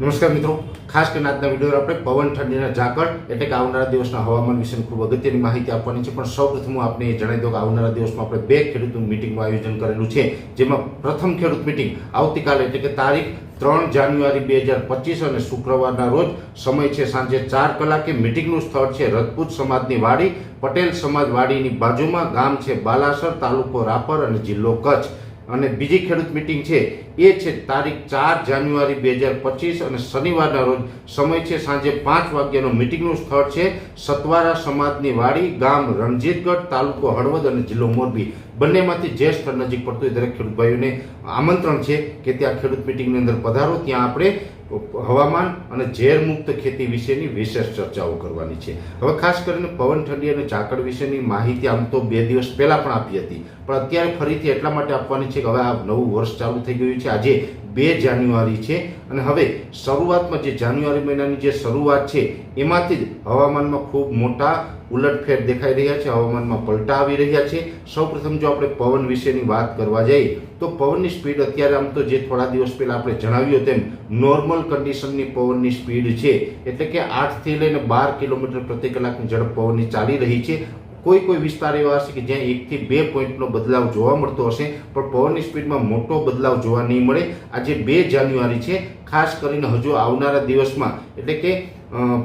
નમસ્કાર મિત્રો. ખાસ કરીને આજના વીડિયો આપણે પવન ઠંડીના ઝાકળ એટલે કે આવનારા દિવસના હવામાન વિશેની ખૂબ અગત્યની માહિતી આપવાની છે. પણ સૌપ્રથમ હું આપને જણાવી દઉં કે આવનારા દિવસમાં આપણે બે ખેડૂતનું મિટિંગનું આયોજન કરેલું છે. જેમાં પ્રથમ ખેડૂત મિટિંગ આવતીકાલે એટલે કે તારીખ ત્રણ જાન્યુઆરી બે હજાર પચીસ અને શુક્રવારના રોજ સમય છે સાંજે ચાર કલાકે મિટિંગનું સ્થળ છે રજપૂત સમાજની વાડી, પટેલ સમાજ વાડીની બાજુમાં ગામ છે બાલાસર, તાલુકો રાપર અને જિલ્લો કચ્છ. અને બીજી ખેડૂત મિટિંગ છે, એ છે તારીખ ચાર જાન્યુઆરી બે હજાર પચીસ અને શનિવારના રોજ સમય છે સાંજે પાંચ વાગ્યાનું મિટિંગનું સ્થળ છે સતવારા સમાજની વાડી, ગામ રણજીતગઢ, તાલુકો હળવદ અને જિલ્લો મોરબી. બંનેમાંથી જે સ્થળ નજીક પડતું હોય દરેક ખેડૂત ભાઈઓને આમંત્રણ છે કે ત્યાં ખેડૂત મિટિંગની અંદર પધારો, ત્યાં આપણે હવામાન અને ઝેરમુક્ત ખેતી વિશેની વિશેષ ચર્ચાઓ કરવાની છે. હવે ખાસ કરીને પવન, ઠંડી અને ઝાકળ વિશેની માહિતી આમ તો બે દિવસ પહેલાં પણ આપી હતી. પણ અત્યારે ફરીથી એટલા માટે આપવાની છે કે હવે આ નવું વર્ષ ચાલુ થઈ ગયું છે. આજે બે જાન્યુઆરી છે અને હવે શરૂઆતમાં જે જાન્યુઆરી મહિનાની જે શરૂઆત છે, એમાંથી જ હવામાનમાં ખૂબ મોટા ઉલટફેર દેખાઈ રહ્યા છે. હવામાનમાં પલટા આવી રહ્યા છે. સૌપ્રથમ જો આપણે પવન વિશેની વાત કરવા જઈએ તો પવનની સ્પીડ અત્યારે આમ તો જે થોડા દિવસ પહેલા આપણે જણાવ્યું તેમ નોર્મલ કન્ડિશનની પવનની સ્પીડ છે. એટલે કે આઠથી લઈને બાર કિલોમીટર પ્રતિ કલાકની ઝડપ પવનની ચાલી રહી છે. કોઈ કોઈ વિસ્તાર એવા હશે કે જ્યાં એકથી બે પોઈન્ટનો બદલાવ જોવા મળતો હશે, પણ પવનની સ્પીડમાં મોટો બદલાવ જોવા નહીં મળે. આજે બે જાન્યુઆરી છે. ખાસ કરીને હજુ આવનારા દિવસમાં, એટલે કે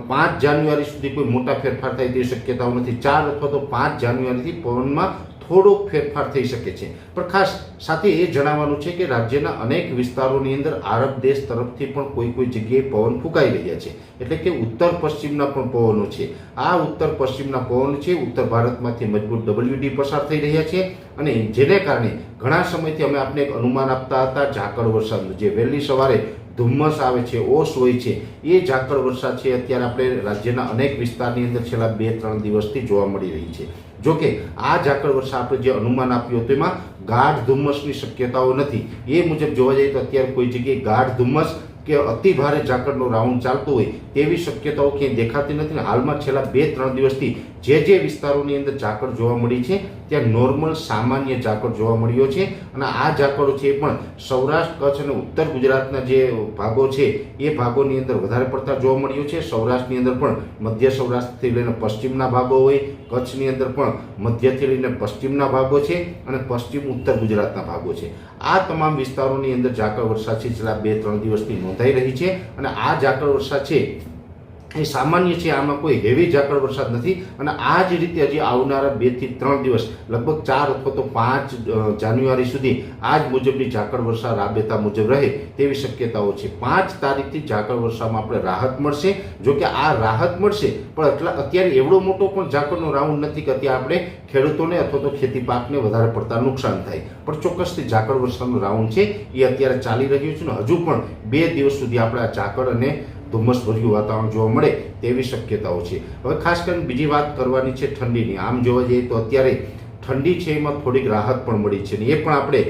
પાંચ જાન્યુઆરી સુધી કોઈ મોટા ફેરફાર થાય તેવી શક્યતાઓ નથી. ચાર અથવા તો પાંચ જાન્યુઆરીથી પવનમાં થોડોક ફેરફાર થઈ શકે છે. પણ ખાસ સાથે એ જણાવવાનું છે કે રાજ્યના અનેક વિસ્તારોની અંદર આરબ દેશ તરફથી પણ કોઈ કોઈ જગ્યાએ પવન ફૂંકાઈ રહ્યા છે. એટલે કે ઉત્તર પશ્ચિમના પણ પવનો છે. આ ઉત્તર પશ્ચિમના પવન છે, ઉત્તર ભારતમાંથી મજબૂત ડબલ્યુડી પસાર થઈ રહ્યા છે અને જેને કારણે ઘણા સમયથી અમે આપને એક અનુમાન આપતા હતા, ઝાકળ વરસાદનું જે વહેલી સવારે ધુમ્મસ આવે છે, ઓસ હોય છે, એ ઝાકળ વરસાદ છે અત્યારે આપણે રાજ્યના અનેક વિસ્તારની અંદર છેલ્લા બે ત્રણ દિવસથી જોવા મળી રહી છે. જોકે આ ઝાકળ વર્ષા આપણે જે અનુમાન આપ્યું હતું એમાં ગાઢ ધુમ્મસની શક્યતાઓ નથી. એ મુજબ જોવા જઈએ તો અત્યારે કોઈ જગ્યાએ ગાઢ ધુમ્મસ કે અતિ ભારે ઝાકળનો રાઉન્ડ ચાલતો હોય તેવી શક્યતાઓ ક્યાંય દેખાતી નથી. હાલમાં છેલ્લા બે ત્રણ દિવસથી જે જે વિસ્તારોની અંદર ઝાકળ જોવા મળી છે, ત્યાં નોર્મલ સામાન્ય ઝાકળ જોવા મળ્યો છે અને આ ઝાકળો છે એ પણ સૌરાષ્ટ્ર, કચ્છ અને ઉત્તર ગુજરાતના જે ભાગો છે, એ ભાગોની અંદર વધારે પડતા જોવા મળ્યો છે. સૌરાષ્ટ્રની અંદર પણ મધ્ય સૌરાષ્ટ્રથી લઈને પશ્ચિમના ભાગો હોય, કચ્છની અંદર પણ મધ્યથી લઈને પશ્ચિમના ભાગો છે અને પશ્ચિમ ઉત્તર ગુજરાતના ભાગો છે. આ તમામ વિસ્તારોની અંદર ઝાકળ વર્ષા છે છેલ્લા બે ત્રણ દિવસથી નોંધાઈ રહી છે અને આ ઝાકળ વર્ષા છે એ સામાન્ય છે, આમાં કોઈ હેવી ઝાકળ વરસાદ નથી અને આ જ રીતે હજી આવનારા બેથી ત્રણ દિવસ, લગભગ ચાર અથવા તો પાંચ જાન્યુઆરી સુધી આ જ મુજબની ઝાકળ વર્ષા રાબેતા મુજબ રહે તેવી શક્યતાઓ છે. પાંચ તારીખથી ઝાકળ વર્ષામાં આપણે રાહત મળશે. જો કે આ રાહત મળશે, પણ એટલા અત્યારે એવડો મોટો પણ ઝાકળનો રાઉન્ડ નથી કે આપણે ખેડૂતોને અથવા તો ખેતી પાકને વધારે પડતા નુકસાન થાય. પણ ચોક્કસથી ઝાકળ વર્ષાનો રાઉન્ડ છે, એ અત્યારે ચાલી રહ્યું છે ને હજુ પણ બે દિવસ સુધી આપણે આ ઝાકળ અને ધુમ્મસ ભર્યું વાતાવરણ જોવા મળે તેવી શક્યતાઓ છે. હવે ખાસ કરીને બીજી વાત કરવાની છે ઠંડીની. આમ જોવા જઈએ તો અત્યારે ઠંડી છે, એમાં થોડીક રાહત પણ મળી છે ને એ પણ આપણે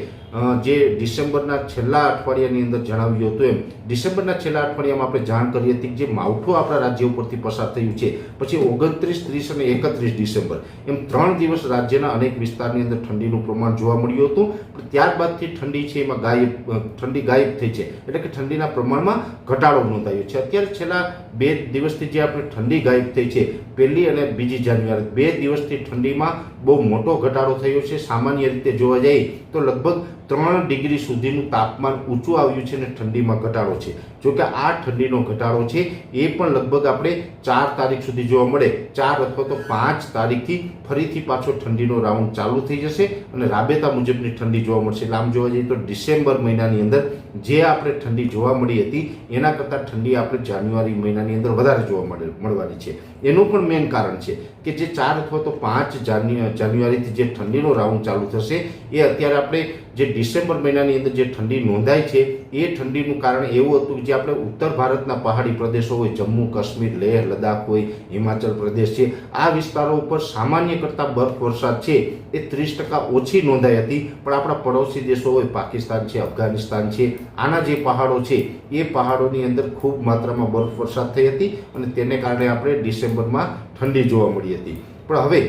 જે ડિસેમ્બરના છેલ્લા અઠવાડિયાની અંદર જણાવ્યું હતું એમ. ડિસેમ્બરના છેલ્લા અઠવાડિયામાં આપણે જાણ કરી હતી જે માવઠું આપણા રાજ્ય ઉપરથી પસાર થયું છે, પછી ઓગણત્રીસ, ત્રીસ અને એકત્રીસ ડિસેમ્બર. એમ ત્રણ દિવસ રાજ્યના અનેક વિસ્તારની અંદર ઠંડીનું પ્રમાણ જોવા મળ્યું હતું, પણ ત્યારબાદથી ઠંડી છે, એમાં ગાયબ ઠંડી ગાયબ થઈ છે. એટલે કે ઠંડીના પ્રમાણમાં ઘટાડો નોંધાયો છે. અત્યારે છેલ્લા બે દિવસથી જે આપણે ઠંડી ગાયબ થઈ છે, પહેલી અને બીજી જાન્યુઆરી. બે દિવસથી ઠંડીમાં બહુ મોટો ઘટાડો થયો છે. સામાન્ય રીતે જોવા જઈએ તો લગભગ ત્રણ ડિગ્રી સુધીનું તાપમાન ઊંચું આવ્યું છે અને ઠંડીમાં ઘટાડો છે. જો કે આ ઠંડીનો ઘટાડો છે, એ પણ લગભગ આપણે ચાર તારીખ સુધી જોવા મળે. ચાર અથવા તો પાંચ તારીખથી ફરીથી પાછો ઠંડીનો રાઉન્ડ ચાલુ થઈ જશે અને રાબેતા મુજબની ઠંડી જોવા મળશે. એટલે આમ જોવા જઈએ તો ડિસેમ્બર મહિનાની અંદર જે આપણે ઠંડી જોવા મળી હતી, એના કરતાં ઠંડી આપણે જાન્યુઆરી મહિનાની અંદર વધારે જોવા મળે, મળવાની છે. એનું પણ મેઇન કારણ છે કે જે ચાર અથવા તો પાંચ જાન્યુઆરીથી જે ઠંડીનો રાઉન્ડ ચાલુ થશે, એ અત્યારે આપણે જે ડિસેમ્બર મહિનાની અંદર જે ઠંડી નોંધાય છે એ ઠંડીનું કારણ એવું હતું જે આપણે ઉત્તર ભારતના પહાડી પ્રદેશો હોય, જમ્મુ, કાશ્મીર, લેહ, લદ્દાખ હોય, હિમાચલ પ્રદેશ છે, આ વિસ્તારો ઉપર સામાન્ય કરતાં બરફ વરસાદ છે, એ ત્રીસ ટકા ઓછી નોંધાઈ હતી. પણ આપણા પડોશી દેશો હોય, પાકિસ્તાન છે, અફઘાનિસ્તાન છે, આના જે પહાડો છે, એ પહાડોની અંદર ખૂબ માત્રામાં બરફ વરસાદ થઈ હતી અને તેને કારણે આપણે ડિસેમ્બરમાં ઠંડી જોવા મળી હતી. પણ હવે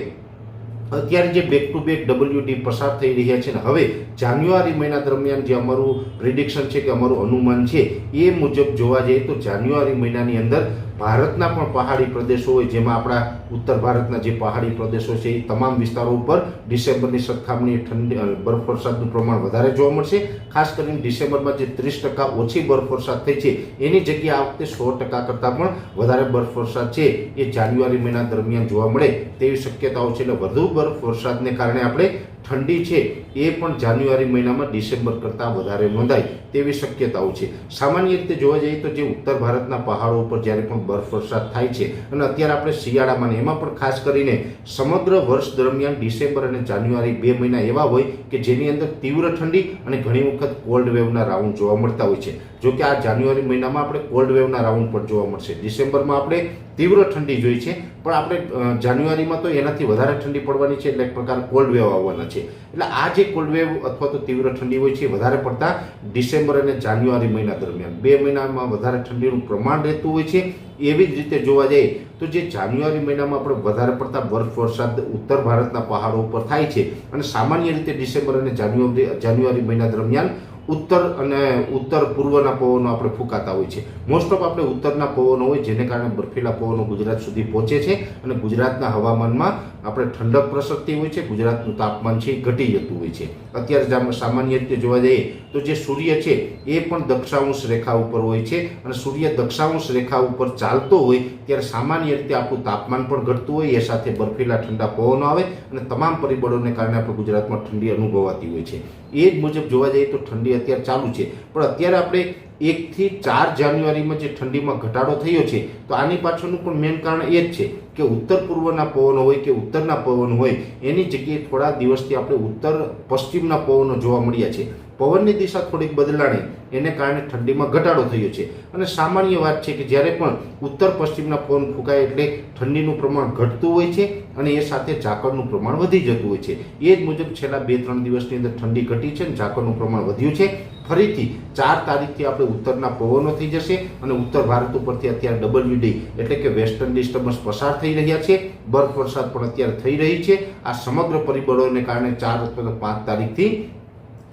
અત્યારે જે બેક ટુ બેક ડબલ્યુડી પસાર થઈ રહ્યા છે ને, હવે જાન્યુઆરી મહિના દરમિયાન જે અમારું પ્રિડિક્શન છે કે અમારું અનુમાન છે, એ મુજબ જોવા જઈએ તો જાન્યુઆરી મહિનાની અંદર ભારતના પણ પહાડી પ્રદેશો હોય જેમાં આપણા ઉત્તર ભારતના જે પહાડી પ્રદેશો છે એ તમામ વિસ્તારો ઉપર ડિસેમ્બરની સરખામણીએ ઠંડી અ, બરફ વરસાદનું પ્રમાણ વધારે જોવા મળશે. ખાસ કરીને ડિસેમ્બરમાં જે ત્રીસ ટકા ઓછી બરફ વરસાદ થઈ છે એની જગ્યાએ આ વખતે સો ટકા કરતાં પણ વધારે બરફ વરસાદ છે એ જાન્યુઆરી મહિના દરમિયાન જોવા મળે તેવી શક્યતાઓ છે. એટલે વધુ બરફ વરસાદને કારણે આપણે ઠંડી છે એ પણ જાન્યુઆરી મહિનામાં ડિસેમ્બર કરતાં વધારે નોંધાય તેવી શક્યતાઓ છે. સામાન્ય રીતે જોવા જઈએ તો જે ઉત્તર ભારતના પહાડો ઉપર જ્યારે પણ બરફ વરસાદ થાય છે અને અત્યારે આપણે શિયાળામાં ને એમાં પણ ખાસ કરીને સમગ્ર વર્ષ દરમિયાન ડિસેમ્બર અને જાન્યુઆરી બે મહિના એવા હોય કે જેની અંદર તીવ્ર ઠંડી અને ઘણી વખત કોલ્ડ વેવના રાઉન્ડ જોવા મળતા હોય છે. જો કે આ જાન્યુઆરી મહિનામાં આપણે કોલ્ડ વેવના રાઉન્ડ પણ જોવા મળશે. ડિસેમ્બરમાં આપણે તીવ્ર ઠંડી જોઈ છે, પણ આપણે જાન્યુઆરીમાં તો એનાથી વધારે ઠંડી પડવાની છે એટલે એક પ્રકાર કોલ્ડ વેવ આવવાના છે. એટલે આ જે કોલ્ડવેવ અથવા તો તીવ્ર ઠંડી હોય છે વધારે પડતા ડિસેમ્બર અને જાન્યુઆરી મહિના દરમિયાન. બે મહિનામાં વધારે ઠંડીનું પ્રમાણ રહેતું હોય છે, એવી જ રીતે જોવા જઈએ તો જે જાન્યુઆરી મહિનામાં આપણે વધારે પડતા બરફ વરસાદ ઉત્તર ભારતના પહાડો ઉપર થાય છે અને સામાન્ય રીતે ડિસેમ્બર અને જાન્યુઆરી જાન્યુઆરી મહિના દરમિયાન ઉત્તર અને ઉત્તર પૂર્વના પવનો આપણે ફૂંકાતા હોય છે. મોસ્ટ ઓફ આપણે ઉત્તરના પવનો હોય, જેને કારણે બરફીલા પવનો ગુજરાત સુધી પહોંચે છે અને ગુજરાતના હવામાનમાં આપણે ઠંડક પ્રસરતી હોય છે, ગુજરાતનું તાપમાન છે ઘટી જતું હોય છે. અત્યારે સામાન્ય રીતે જોવા જઈએ તો જે સૂર્ય છે એ પણ દક્ષાંશ રેખા ઉપર હોય છે અને સૂર્ય દક્ષાંશ રેખા ઉપર ચાલતો હોય ત્યારે સામાન્ય રીતે આપણું તાપમાન પણ ઘટતું હોય, એ સાથે બરફીલા ઠંડા પવનો આવે અને તમામ પરિબળોને કારણે આપણે ગુજરાતમાં ઠંડી અનુભવાતી હોય છે. એ જ મુજબ જોવા જઈએ તો ઠંડી અત્યારે ચાલુ છે. પણ અત્યારે આપણે એકથી ચાર જાન્યુઆરીમાં જે ઠંડીમાં ઘટાડો થયો છે, તો આની પાછળનું પણ મેઇન કારણ એ જ છે કે ઉત્તર પૂર્વના પવનો હોય કે ઉત્તરના પવન હોય, એની જગ્યાએ થોડા દિવસથી આપણે ઉત્તર, પશ્ચિમના પવનો જોવા મળ્યા છે. પવનની દિશા થોડીક બદલાણી, એને કારણે ઠંડીમાં ઘટાડો થયો છે. અને સામાન્ય વાત છે કે જ્યારે પણ ઉત્તર, પશ્ચિમના પવન ફૂંકાય એટલે ઠંડીનું પ્રમાણ ઘટતું હોય છે અને એ સાથે ઝાકળનું પ્રમાણ વધી જતું હોય છે. એ જ મુજબ છેલ્લા બે, ત્રણ દિવસની અંદર ઠંડી ઘટી છે અને ઝાકળનું પ્રમાણ વધ્યું છે. ફરીથી ચાર તારીખથી આપણે ઉત્તરના પવનો થઈ જશે અને ઉત્તર ભારત ઉપરથી અત્યારે ડબલ્યુડી એટલે કે વેસ્ટર્ન ડિસ્ટર્બન્સ પસાર થઈ રહ્યા છે. બરફ વરસાદ પણ અત્યારે થઈ રહી છે. આ સમગ્ર પરિબળોને કારણે ચાર અથવા પાંચ તારીખથી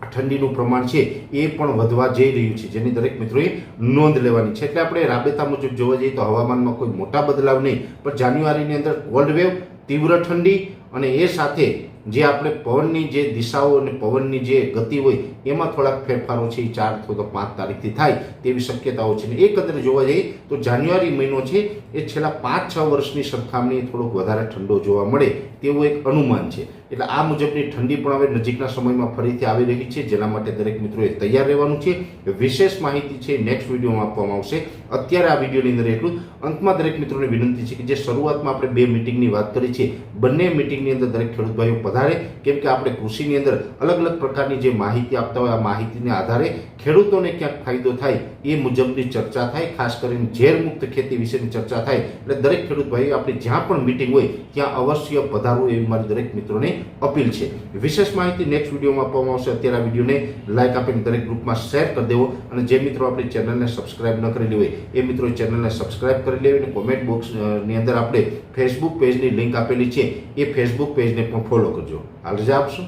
ઠંડીનું પ્રમાણ છે એ પણ વધવા જઈ રહ્યું છે. જેની દરેક મિત્રોએ નોંધ લેવાની છે. એટલે આપણે રાબેતા મુજબ જોવા જઈએ તો હવામાનમાં કોઈ મોટા બદલાવ નહીં. પણ જાન્યુઆરીની અંદર કોલ્ડ વેવ તીવ્ર ઠંડી અને એ સાથે જે આપણે પવનની જે દિશાઓ અને પવનની જે ગતિ હોય, એમાં થોડાક ફેરફારો છે, એ ચાર અથવા પાંચ તારીખથી થાય તેવી શક્યતાઓ છે. ને એકંદરે જોવા જઈએ, તો જાન્યુઆરી મહિનો છે, એ છેલ્લા પાંચ છ વર્ષની સરખામણીએ થોડોક વધારે ઠંડો જોવા મળે તેવું એક અનુમાન છે. એટલે આ મુજબની ઠંડી પણ હવે નજીકના સમયમાં ફરીથી આવી રહી છે, જેના માટે દરેક મિત્રોએ તૈયાર રહેવાનું છે. વિશેષ માહિતી છે, નેક્સ્ટ વિડીયોમાં આપવામાં આવશે. અત્યારે આ વિડીયોની અંદર એટલું અંતમાં દરેક મિત્રોને વિનંતી છે કે જે શરૂઆતમાં આપણે બે મિટિંગની વાત કરી છે, બંને મિટિંગની અંદર દરેક ખેડૂત ભાઈઓ પધારે કેમ કે આપણે કૃષિની અંદર અલગ અલગ પ્રકારની જે માહિતી આપતા હોય, આ માહિતીને આધારે ખેડૂતોને ક્યાંક ફાયદો થાય એ મુજબની ચર્ચા થાય, ખાસ કરીને ઝેરમુક્ત ખેતી વિશેની ચર્ચા થાય. એટલે દરેક ખેડૂત ભાઈ, આપણે જ્યાં પણ મિટિંગ હોય, ત્યાં અવશ્ય પધારવું એવી મારી દરેક મિત્રોને અપીલ છે. વિશેષ માહિતી નેક્સ્ટ વિડીયોમાં આપવામાં આવશે. અત્યારે આ વિડીયોને લાઇક આપીને દરેક ગ્રુપમાં શેર કરી દેવો અને જે મિત્રો આપણી ચેનલને સબસ્ક્રાઇબ ન કરેલી હોય, એ મિત્રો ચેનલને સબસ્ક્રાઇબ કરી લેવી અને કોમેન્ટ બોક્સની અંદર આપણે ફેસબુક પેજની લિંક આપેલી છે. એ ફેસબુક પેજને પણ ફોલો કરજો હાલ રજા આપશો.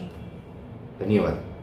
ધન્યવાદ.